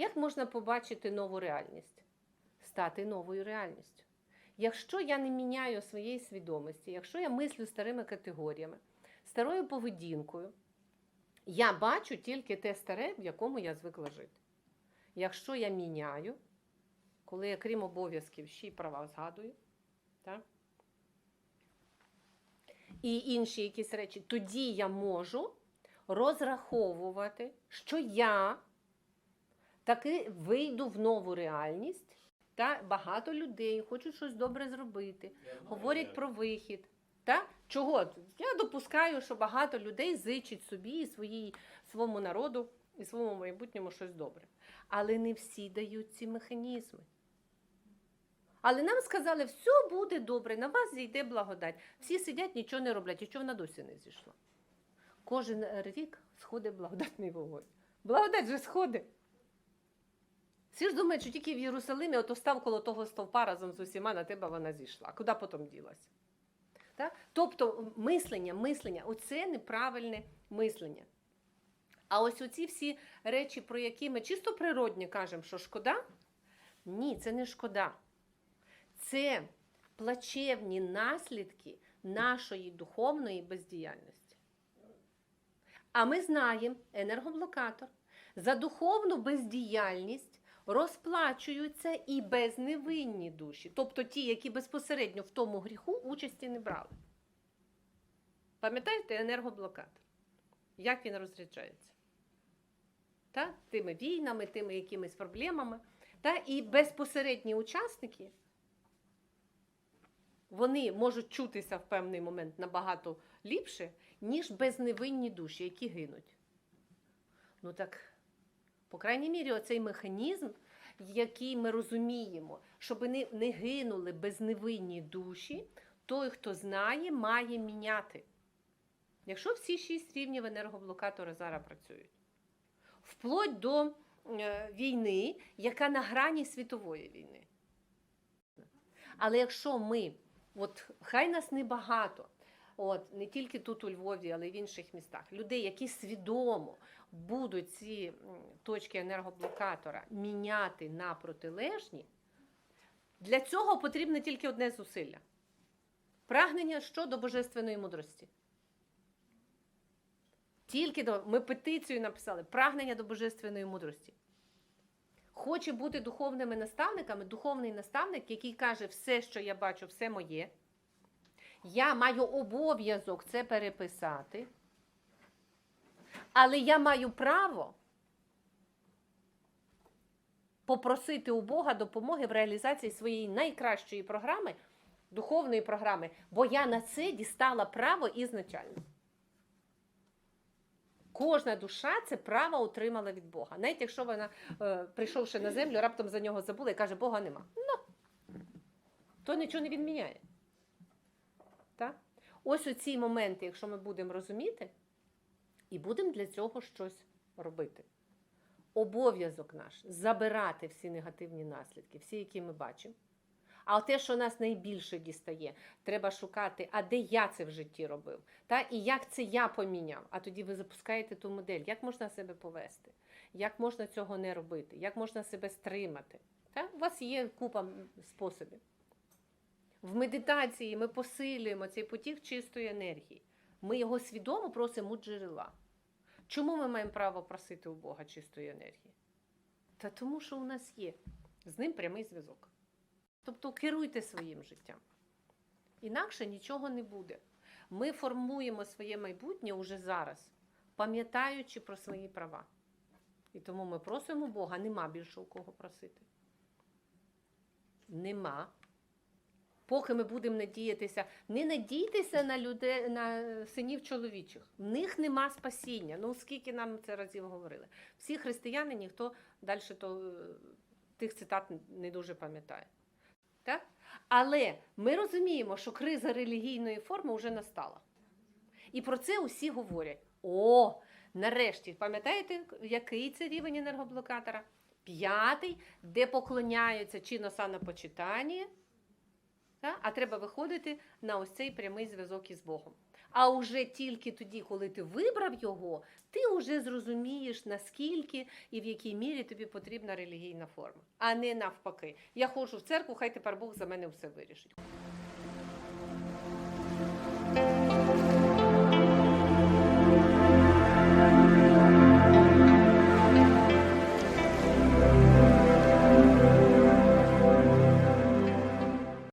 Як можна побачити нову реальність? Стати новою реальністю. Якщо я не міняю своєї свідомості, якщо я мислю старими категоріями, старою поведінкою, я бачу тільки те старе, в якому я звикла жити. Якщо я міняю, коли я крім обов'язків ще й права згадую, так? і інші якісь речі, тоді я можу розраховувати, що я таки вийду в нову реальність. Та багато людей хочуть щось добре зробити, говорять про вихід. Та? Чого? Я допускаю, що багато людей зичить собі і своїй, своєму народу і своєму майбутньому щось добре. Але не всі дають ці механізми. Але нам сказали, все буде добре, на вас зійде благодать. Всі сидять, нічого не роблять, і що вона досі не зійшла. Кожен рік сходить благодатний вогонь. Благодать же сходить. Всі ж думають, що тільки в Єрусалимі ото став коло того стовпа разом з усіма на тебе вона зійшла. Куди потім ділася? Так? Тобто мислення, мислення, оце неправильне мислення. А ось оці всі речі, про які ми чисто природні кажемо, що шкода, ні, це не шкода. Це плачевні наслідки нашої духовної бездіяльності. А ми знаємо, енергоблокатор, за духовну бездіяльність розплачуються і безневинні душі, тобто ті, які безпосередньо в тому гріху участі не брали. Пам'ятаєте енергоблокатор? Як він розряджається? Та? Тими війнами, тими якимись проблемами. Та? І безпосередні учасники вони можуть чутися в певний момент набагато ліпше, ніж безневинні душі, які гинуть. Ну так, по крайній мірі, оцей механізм, який ми розуміємо, щоб не, не гинули безневинні душі, той, хто знає, має міняти. Якщо всі шість рівнів енергоблокатора зараз працюють, вплоть до е, війни, яка на грані світової війни. Але якщо ми, от хай нас небагато, от не тільки тут у Львові, але й в інших містах, людей, які свідомо будуть ці точки енергоблокатора міняти на протилежні, для цього потрібне тільки одне зусилля. Прагнення що до божественної мудрості. Тільки до ми петицію написали прагнення до божественної мудрості. Хоче бути духовними наставниками, духовний наставник, який каже, все, що я бачу, все моє. Я маю обов'язок це переписати, але я маю право попросити у Бога допомоги в реалізації своєї найкращої програми, духовної програми, бо я на це дістала право ізначально. Кожна душа це право отримала від Бога. Навіть якщо вона, е, прийшовши на землю, раптом за нього забула і каже, Бога нема. Ну, то нічого не відміняє. Ось у ці моменти, якщо ми будемо розуміти, і будемо для цього щось робити. Обов'язок наш забирати всі негативні наслідки, всі, які ми бачимо. А те, що нас найбільше дістає, треба шукати, а де я це в житті робив, та і як це я поміняв. А тоді ви запускаєте ту модель, як можна себе повести, як можна цього не робити, як можна себе стримати. Та? У вас є купа способів. В медитації ми посилюємо цей потік чистої енергії. Ми його свідомо просимо у джерела. Чому ми маємо право просити у Бога чистої енергії? Та тому, що у нас є з ним прямий зв'язок. Тобто керуйте своїм життям. Інакше нічого не буде. Ми формуємо своє майбутнє уже зараз, пам'ятаючи про свої права. І тому ми просимо Бога, нема більше у кого просити. Нема. Поки ми будемо надіятися, не надійтеся на людей, на синів чоловічих. В них нема спасіння. Ну, скільки нам це разів говорили. Всі християни, ніхто далі то, е, тих цитат не дуже пам'ятає. Так? Але ми розуміємо, що криза релігійної форми вже настала. І про це усі говорять. О, нарешті, пам'ятаєте, який це рівень енергоблокатора? П'ятий, де поклоняються чи на санопочитання, Та? А треба виходити на ось цей прямий зв'язок із Богом. А уже тільки тоді, коли ти вибрав його, ти вже зрозумієш, наскільки і в якій мірі тобі потрібна релігійна форма, а не навпаки. Я ходжу в церкву, хай тепер Бог за мене все вирішить.